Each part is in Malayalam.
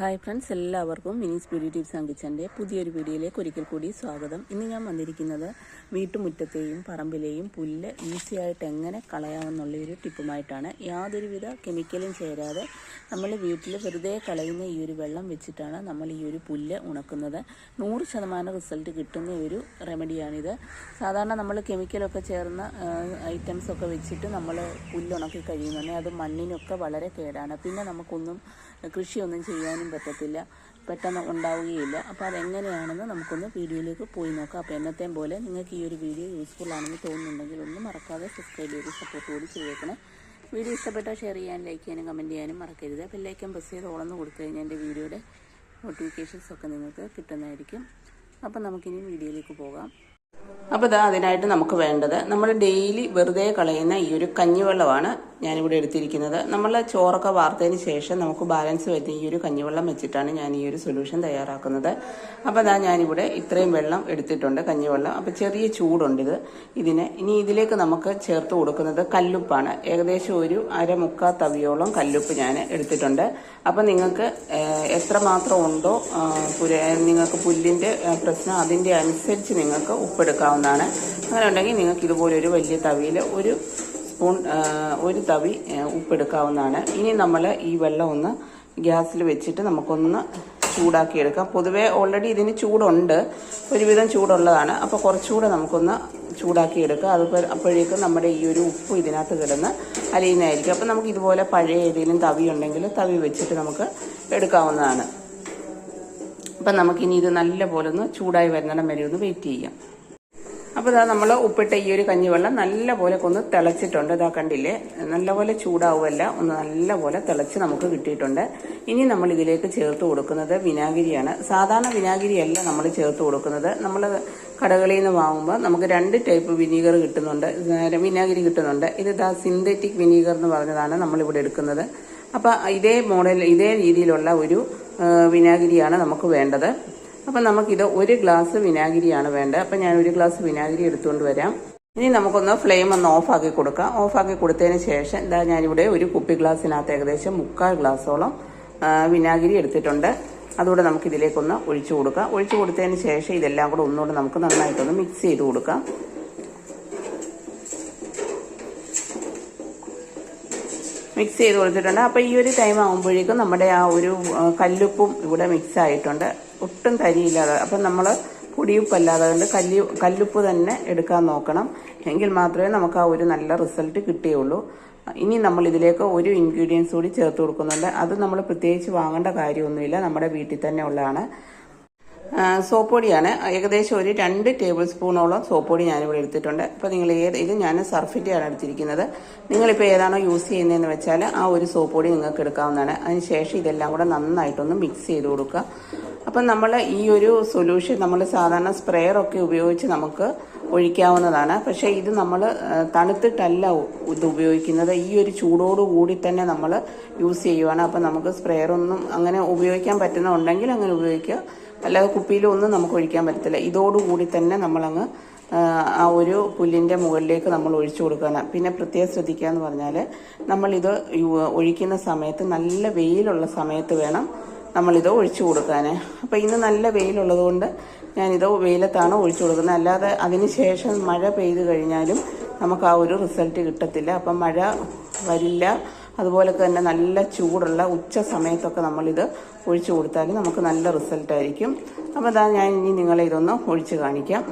ഹായ് ഫ്രണ്ട്സ് എല്ലാവർക്കും മിനിസ് ബ്യൂട്ടി ടിപ്സ് ആൻഡ് കിച്ചന്റെ പുതിയൊരു വീഡിയോയിലേക്ക് ഒരിക്കൽ കൂടി സ്വാഗതം. ഇന്ന് ഞാൻ വന്നിരിക്കുന്നത് വീട്ടുമുറ്റത്തെയും പറമ്പിലെയും പുല്ല് ഈസിയായിട്ട് എങ്ങനെ കളയാമെന്നുള്ള ഒരു ടിപ്പുമായിട്ടാണ്. യാതൊരുവിധ കെമിക്കലും ചേരാതെ നമ്മൾ വീട്ടിൽ വെറുതെ കളയുന്ന ഈ ഒരു വെള്ളം വെച്ചിട്ടാണ് നമ്മൾ ഈ ഒരു പുല്ല് ഉണക്കുന്നത്. നൂറ് ശതമാനം റിസൾട്ട് കിട്ടുന്ന ഒരു റെമഡിയാണിത്. സാധാരണ നമ്മൾ കെമിക്കലൊക്കെ ചേർന്ന ഐറ്റംസൊക്കെ വെച്ചിട്ട് നമ്മൾ പുല്ലുണക്കി കഴിയുന്നുണ്ടെങ്കിൽ അത് മണ്ണിനൊക്കെ വളരെ കേടാണ്. പിന്നെ നമുക്കൊന്നും കൃഷിയൊന്നും ചെയ്യാനും പറ്റത്തില്ല. പെട്ടെന്ന് ഉണ്ടാവുകയില്ല. അപ്പോൾ അതെങ്ങനെയാണെന്ന് നമുക്കൊന്ന് വീഡിയോയിലേക്ക് പോയി നോക്കാം. അപ്പോൾ എന്നത്തെയും പോലെ നിങ്ങൾക്ക് ഈ ഒരു വീഡിയോ യൂസ്ഫുൾ ആണെന്ന് തോന്നുന്നുണ്ടെങ്കിൽ ഒന്നും മറക്കാതെ സബ്സ്ക്രൈബ് ചെയ്ത് സപ്പോർട്ട് കൂടി ചെയ്തേക്കണേ. വീഡിയോ ഇഷ്ടപ്പെട്ടാൽ ഷെയർ ചെയ്യാനും ലൈക്ക് ചെയ്യാനും കമന്റ് ചെയ്യാനും മറക്കരുത്. ബെല്ലൈക്കൻ പ്രസ് ചെയ്ത് ഓളന്ന് കൊടുത്തു കഴിഞ്ഞാൽ എന്റെ വീഡിയോയുടെ നോട്ടിഫിക്കേഷൻസ് ഒക്കെ നിങ്ങൾക്ക് കിട്ടുന്നതായിരിക്കും. അപ്പം നമുക്കിനി വീഡിയോയിലേക്ക് പോകാം. അപ്പോൾ ഇതാ അതിനായിട്ട് നമുക്ക് വേണ്ടത് നമ്മൾ ഡെയിലി വെറുതെ കളയുന്ന ഈ ഒരു കഞ്ഞിവെള്ളമാണ് ഞാനിവിടെ എടുത്തിരിക്കുന്നത്. നമ്മൾ ചോറൊക്കെ വാർത്തതിന് ശേഷം നമുക്ക് ബാലൻസ് വരുന്ന ഈ ഒരു കഞ്ഞിവെള്ളം വെച്ചിട്ടാണ് ഞാൻ ഈ ഒരു സൊല്യൂഷൻ തയ്യാറാക്കുന്നത്. അപ്പോൾ അതാ ഞാനിവിടെ ഇത്രയും വെള്ളം എടുത്തിട്ടുണ്ട് കഞ്ഞിവെള്ളം. അപ്പോൾ ചെറിയ ചൂടുണ്ടിത് ഇത്. ഇതിന് ഇനി ഇതിലേക്ക് നമുക്ക് ചേർത്ത് കൊടുക്കുന്നത് കല്ലുപ്പാണ്. ഏകദേശം ഒരു അരമുക്കാ തവിയോളം കല്ലുപ്പ് ഞാൻ എടുത്തിട്ടുണ്ട്. അപ്പം നിങ്ങൾക്ക് എത്രമാത്രം ഉണ്ടോ നിങ്ങൾക്ക് പുല്ലിന്റെ പ്രശ്നം അതിന്റെ അനുസരിച്ച് നിങ്ങൾക്ക് ഉപ്പെടുക്കാവുന്നതാണ് അങ്ങനെ ഉണ്ടെങ്കിൽ നിങ്ങൾക്ക് ഇതുപോലെ ഒരു വലിയ തവിയിൽ ഒരു സ്പൂൺ ഒരു തവി ഉപ്പെടുക്കാവുന്നതാണ്. ഇനി നമ്മൾ ഈ വെള്ളം ഒന്ന് ഗ്യാസിൽ വെച്ചിട്ട് നമുക്കൊന്ന് ചൂടാക്കിയെടുക്കാം. പൊതുവേ ഓൾറെഡി ഇതിന് ചൂടുണ്ട്. ഒരുവിധം ചൂടുള്ളതാണ്. അപ്പോൾ കുറച്ചുകൂടെ നമുക്കൊന്ന് ചൂടാക്കിയെടുക്കുക അത് അപ്പോഴേക്കും നമ്മുടെ ഈ ഒരു ഉപ്പ് ഇതിനകത്ത് കിടന്ന് അലിയുന്നതായിരിക്കും. അപ്പോൾ നമുക്ക് ഇതുപോലെ പഴയ ഏതെങ്കിലും തവി ഉണ്ടെങ്കിൽ തവി വെച്ചിട്ട് നമുക്ക് എടുക്കാവുന്നതാണ്. അപ്പം നമുക്കിനി ഇത് നല്ല പോലെ ഒന്ന് ചൂടായി വരുന്നിടം വരെ ഒന്ന് വെയിറ്റ് ചെയ്യാം. അപ്പോൾ ഇതാ നമ്മൾ ഉപ്പിട്ട ഈ ഒരു കഞ്ഞിവെള്ളം നല്ല പോലെ ഒന്ന് തിളച്ചിട്ടുണ്ട്. ഇതാ കണ്ടില്ലേ? നല്ലപോലെ ചൂടാവുമല്ല ഒന്ന് നല്ലപോലെ തിളച്ച് നമുക്ക് കിട്ടിയിട്ടുണ്ട്. ഇനി നമ്മൾ ഇതിലേക്ക് ചേർത്ത് കൊടുക്കുന്നത് വിനാഗിരിയാണ്. സാധാരണ വിനാഗിരിയല്ല നമ്മൾ ചേർത്ത് കൊടുക്കുന്നത്. നമ്മൾ കടകളിൽ നിന്ന് വാങ്ങുമ്പോൾ നമുക്ക് രണ്ട് ടൈപ്പ് വിനീഗർ കിട്ടുന്നുണ്ട്. വിനാഗിരി കിട്ടുന്നുണ്ട്. ഇത് ഇതാ സിന്തറ്റിക് വിനീഗർ എന്ന് പറഞ്ഞതാണ് നമ്മളിവിടെ എടുക്കുന്നത്. അപ്പോൾ ഇതേ മോഡൽ ഇതേ രീതിയിലുള്ള ഒരു വിനാഗിരിയാണ് നമുക്ക് വേണ്ടത്. അപ്പം നമുക്കിത് ഒരു ഗ്ലാസ് വിനാഗിരിയാണ് വേണ്ടത്. അപ്പം ഞാൻ ഒരു ഗ്ലാസ് വിനാഗിരി എടുത്തുകൊണ്ട് വരാം. ഇനി നമുക്കൊന്ന് ഫ്ലെയിം ഒന്ന് ഓഫാക്കി കൊടുക്കാം. ഓഫാക്കി കൊടുത്തതിന് ശേഷം ഇതാ ഞാനിവിടെ ഒരു കുപ്പി ഗ്ലാസ്സിനകത്ത് ഏകദേശം മുക്കാൽ ഗ്ലാസ്സോളം വിനാഗിരി എടുത്തിട്ടുണ്ട്. അതുകൂടെ നമുക്ക് ഇതിലേക്കൊന്ന് ഒഴിച്ചു കൊടുക്കാം. ഒഴിച്ചു കൊടുത്തതിന് ശേഷം ഇതെല്ലാം കൂടെ ഒന്നുകൂടെ നമുക്ക് നന്നായിട്ടൊന്ന് മിക്സ് ചെയ്ത് കൊടുക്കാം. മിക്സ് ചെയ്ത് കൊടുത്തിട്ടുണ്ട്. അപ്പോൾ ഈ ഒരു ടൈം ആകുമ്പോഴേക്കും നമ്മുടെ ആ ഒരു കല്ലുപ്പും ഇവിടെ മിക്സ് ആയിട്ടുണ്ട്. ഒട്ടും തരിയില്ലാതെ. അപ്പം നമ്മൾ പൊടിയുപ്പല്ലാതെ കൊണ്ട് കല്ലി കല്ലുപ്പ് തന്നെ എടുക്കാൻ നോക്കണം. എങ്കിൽ മാത്രമേ നമുക്ക് ആ ഒരു നല്ല റിസൾട്ട് കിട്ടുകയുള്ളൂ ഇനി നമ്മൾ ഇതിലേക്ക് ഒരു ഇൻഗ്രീഡിയൻസ് കൂടി ചേർത്ത് കൊടുക്കുന്നുണ്ട്. അത് നമ്മൾ പ്രത്യേകിച്ച് വാങ്ങേണ്ട കാര്യമൊന്നുമില്ല. നമ്മുടെ വീട്ടിൽ തന്നെ ഉള്ളതാണ്. സോപ്പ് പൊടിയാണ് ഏകദേശം ഒരു രണ്ട് ടേബിൾ സ്പൂണോളം സോപ്പ് പൊടി ഞാനിവിടെ എടുത്തിട്ടുണ്ട്. അപ്പോൾ നിങ്ങൾ ഏത് ഇത് ഞാൻ സർഫിന്റെയാണ് എടുത്തിരിക്കുന്നത്. നിങ്ങളിപ്പോൾ ഏതാണോ യൂസ് ചെയ്യുന്നതെന്ന് വെച്ചാൽ ആ ഒരു സോപ്പൊടി നിങ്ങൾക്ക് എടുക്കാവുന്നതാണ്. അതിനുശേഷം ഇതെല്ലാം കൂടെ നന്നായിട്ടൊന്ന് മിക്സ് ചെയ്ത് കൊടുക്കുക. അപ്പം നമ്മൾ ഈ ഒരു സൊല്യൂഷൻ നമ്മൾ സാധാരണ സ്പ്രെയറൊക്കെ ഉപയോഗിച്ച് നമുക്ക് ഒഴിക്കാവുന്നതാണ്. പക്ഷേ ഇത് നമ്മൾ തണുത്തിട്ടല്ല ഇത് ഉപയോഗിക്കുന്നത്. ഈ ഒരു ചൂടോടുകൂടി തന്നെ നമ്മൾ യൂസ് ചെയ്യുവാണ്. അപ്പം നമുക്ക് സ്പ്രെയറൊന്നും അങ്ങനെ ഉപയോഗിക്കാൻ പറ്റുന്നുണ്ടെങ്കിൽ അങ്ങനെ ഉപയോഗിക്കുക. അല്ലാതെ കുപ്പിയിലൊന്നും നമുക്ക് ഒഴിക്കാൻ പറ്റത്തില്ല. ഇതോടുകൂടി തന്നെ നമ്മളങ്ങ് ആ ഒരു പുല്ലിന്റെ മുകളിലേക്ക് നമ്മൾ ഒഴിച്ചു കൊടുക്കുകയാണ്. പിന്നെ പ്രത്യേകം ശ്രദ്ധിക്കുക എന്ന് പറഞ്ഞാൽ നമ്മളിത് ഒഴിക്കുന്ന സമയത്ത് നല്ല വെയിലുള്ള സമയത്ത് വേണം നമ്മളിത് ഒഴിച്ചു കൊടുക്കാൻ അപ്പോൾ ഇന്ന് നല്ല വെയിലുള്ളത് കൊണ്ട് ഞാനിത് വെയിലത്താണ് ഒഴിച്ചു കൊടുക്കുന്നത്. അല്ലാതെ അതിന് ശേഷം മഴ പെയ്തു കഴിഞ്ഞാലും നമുക്ക് ആ ഒരു റിസൾട്ട് കിട്ടത്തില്ല. അപ്പം മഴ വരില്ല. അതുപോലെ തന്നെ നല്ല ചൂടുള്ള ഉച്ച സമയത്തൊക്കെ നമ്മളിത് ഒഴിച്ചു കൊടുത്താൽ നമുക്ക് നല്ല റിസൾട്ടായിരിക്കും അപ്പോൾ അതാ ഞാൻ ഇനി നിങ്ങളെ ഇതൊന്ന് ഒഴിച്ച് കാണിക്കാം.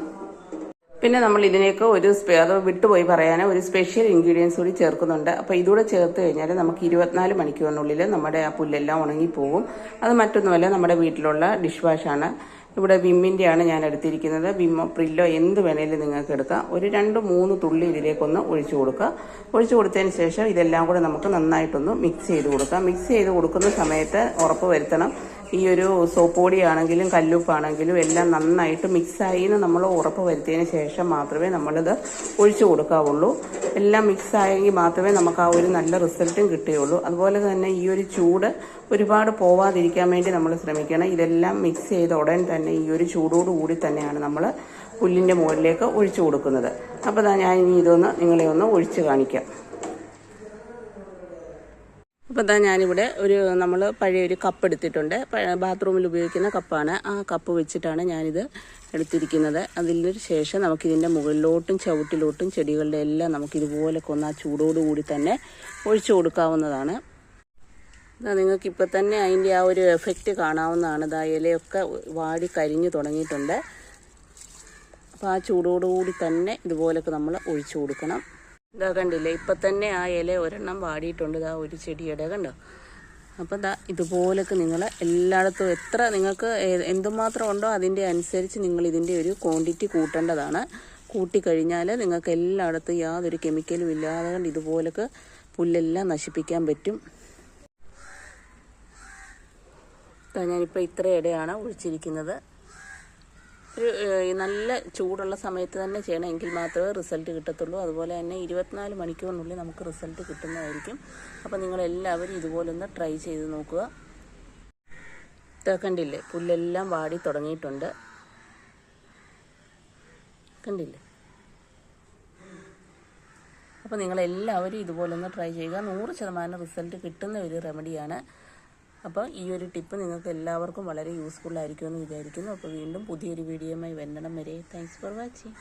പിന്നെ നമ്മൾ ഇതിനേക്ക് ഒരു അത് വിട്ടുപോയി പറയാൻ ഒരു സ്പെഷ്യൽ ഇൻഗ്രീഡിയൻസ് കൂടി ചേർക്കുന്നുണ്ട്. അപ്പോൾ ഇതുകൂടെ ചേർത്ത് കഴിഞ്ഞാൽ നമുക്ക് ഇരുപത്തിനാല് മണിക്കൂറിനുള്ളിൽ നമ്മുടെ ആ പുല്ലെല്ലാം ഉണങ്ങിപ്പോകും. അത് മറ്റൊന്നുമല്ല നമ്മുടെ വീട്ടിലുള്ള ഡിഷ് വാഷാണ് ഇവിടെ വിമ്മിന്റെയാണ് ഞാൻ എടുത്തിരിക്കുന്നത്. വിമ്മോ പ്രില്ലോ എന്ത് വേണേലും നിങ്ങൾക്ക് എടുക്കാം. ഒരു രണ്ട് മൂന്ന് തുള്ളി ഇതിലേക്കൊന്ന് ഒഴിച്ചു കൊടുക്കുക. ഒഴിച്ചു കൊടുത്തതിന് ശേഷം ഇതെല്ലാം കൂടെ നമുക്ക് നന്നായിട്ടൊന്ന് മിക്സ് ചെയ്ത് കൊടുക്കാം. മിക്സ് ചെയ്ത് കൊടുക്കുന്ന സമയത്ത് ഉറപ്പ് വരുത്തണം. ഈ ഒരു സോപ്പ് പൊടിയാണെങ്കിലും കല്ലുപ്പാണെങ്കിലും എല്ലാം നന്നായിട്ട് മിക്സായി എന്ന് നമ്മൾ ഉറപ്പ് വരുത്തിയതിന് ശേഷം മാത്രമേ നമ്മളിത് ഒഴിച്ചു കൊടുക്കാവുള്ളൂ. എല്ലാം മിക്സായെങ്കിൽ മാത്രമേ നമുക്ക് ആ ഒരു നല്ല റിസൾട്ടും കിട്ടുകയുള്ളൂ. അതുപോലെ തന്നെ ഈ ഒരു ചൂട് ഒരുപാട് പോവാതിരിക്കാൻ വേണ്ടി നമ്മൾ ശ്രമിക്കണം. ഇതെല്ലാം മിക്സ് ചെയ്ത ഉടൻ തന്നെ ഈ ഒരു ചൂടോടുകൂടി തന്നെയാണ് നമ്മൾ പുല്ലിന്റെ മുകളിലേക്ക് ഒഴിച്ചു കൊടുക്കുന്നത്. അപ്പോൾ ഞാൻ ഇനി ഇതൊന്ന് നിങ്ങളെ ഒന്ന് ഒഴിച്ച് കാണിക്കാം. അപ്പോൾ ഇതാ ഞാനിവിടെ ഒരു നമ്മൾ പഴയ ഒരു കപ്പ് എടുത്തിട്ടുണ്ട്. ബാത്റൂമിൽ ഉപയോഗിക്കുന്ന കപ്പാണ് ആ കപ്പ് വെച്ചിട്ടാണ് ഞാനിത് എടുത്തിരിക്കുന്നത്. അതിന് ശേഷം നമുക്കിതിന്റെ മുകളിലോട്ടും ചവിട്ടിലോട്ടും ചെടികളുടെ എല്ലാം നമുക്കിതുപോലെ കൊന്ന് ആ ചൂടോടുകൂടി തന്നെ ഒഴിച്ചു കൊടുക്കാവുന്നതാണ്. ഇതാ നിങ്ങൾക്ക് ഇപ്പം തന്നെ അതിന്റെ ആ ഒരു എഫക്റ്റ് കാണാവുന്നതാണ്. ഇതാ ഇലയൊക്കെ വാടി കരിഞ്ഞു തുടങ്ങിയിട്ടുണ്ട്. അപ്പോൾ ആ ചൂടോടുകൂടി തന്നെ ഇതുപോലൊക്കെ നമ്മൾ ഒഴിച്ചു കൊടുക്കണം. ഇതാ കണ്ടില്ലേ ഇപ്പം തന്നെ ആ ഇല ഒരെണ്ണം വാടിയിട്ടുണ്ട്. ഇതാ ഒരു ചെടിയുടെ കണ്ടോ? അപ്പം ദാ ഇതുപോലൊക്കെ നിങ്ങൾ എല്ലായിടത്തും എത്ര നിങ്ങൾക്ക് എന്തുമാത്രം ഉണ്ടോ അതിന്റെ അനുസരിച്ച് നിങ്ങൾ ഇതിന്റെ ഒരു ക്വാണ്ടിറ്റി കൂട്ടേണ്ടതാണ്. കൂട്ടിക്കഴിഞ്ഞാൽ നിങ്ങൾക്ക് എല്ലായിടത്തും യാതൊരു കെമിക്കലും ഇല്ലാതെ കൊണ്ട് ഇതുപോലൊക്കെ പുല്ലെല്ലാം നശിപ്പിക്കാൻ പറ്റും. ഞാനിപ്പോൾ ഇത്ര ഇടയാണ് ഒഴിച്ചിരിക്കുന്നത്. ഒരു നല്ല ചൂടുള്ള സമയത്ത് തന്നെ ചെയ്യണം. എങ്കിൽ മാത്രമേ റിസൾട്ട് കിട്ടത്തുള്ളൂ. അതുപോലെ തന്നെ ഇരുപത്തിനാല് മണിക്കൂറിനുള്ളിൽ നമുക്ക് റിസൾട്ട് കിട്ടുന്നതായിരിക്കും. അപ്പോൾ നിങ്ങളെല്ലാവരും ഇതുപോലൊന്ന് ട്രൈ ചെയ്ത് നോക്കുക. കണ്ടില്ലേ? പുല്ലെല്ലാം വാടി തുടങ്ങിയിട്ടുണ്ട്. കണ്ടില്ലേ? അപ്പോൾ നിങ്ങളെല്ലാവരും ഇതുപോലൊന്ന് ട്രൈ ചെയ്യുക. നൂറ് ശതമാനം റിസൾട്ട് കിട്ടുന്ന ഒരു റെമഡിയാണ് അപ്പോൾ ഈ ഒരു ടിപ്പ് നിങ്ങൾക്ക് എല്ലാവർക്കും വളരെ യൂസ്ഫുൾ ആയിരിക്കുമെന്ന് വിചാരിക്കുന്നു. അപ്പോൾ വീണ്ടും പുതിയൊരു വീഡിയോയുമായി വരണം വരെ. Thanks for watching